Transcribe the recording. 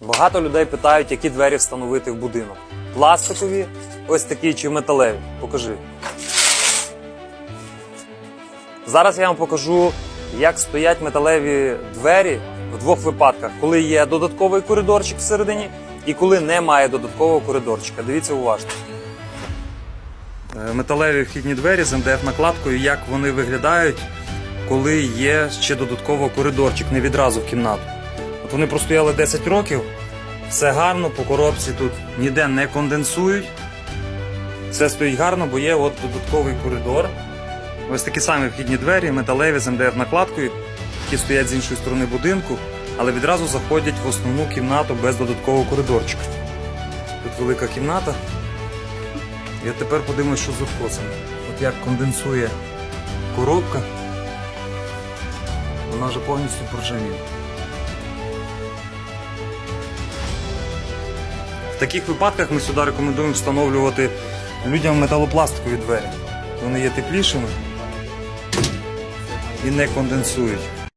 Багато людей питають, які двері встановити в будинок. Пластикові, ось такі чи металеві. Покажи. Зараз я вам покажу, як стоять металеві двері в двох випадках, коли є додатковий коридорчик всередині і коли немає додаткового коридорчика. Дивіться уважно. Е, Металеві вхідні двері з МДФ накладкою, як вони виглядають, коли є ще додатково коридорчик, не відразу в кімнату. Вони простояли 10 років, все гарно, по коробці тут ніде не конденсують. Все стоїть гарно, бо є от додатковий коридор. Ось такі самі вхідні двері, металеві з МДФ накладкою, які стоять з іншої сторони будинку, але відразу заходять в основну кімнату без додаткового коридорчика. Тут велика кімната. От тепер подивимось, що з откосами. От як конденсує коробка, вона вже повністю проржавіла. В таких випадках ми сюди рекомендуємо встановлювати людям металопластикові двері. Вони є теплішими і не конденсують.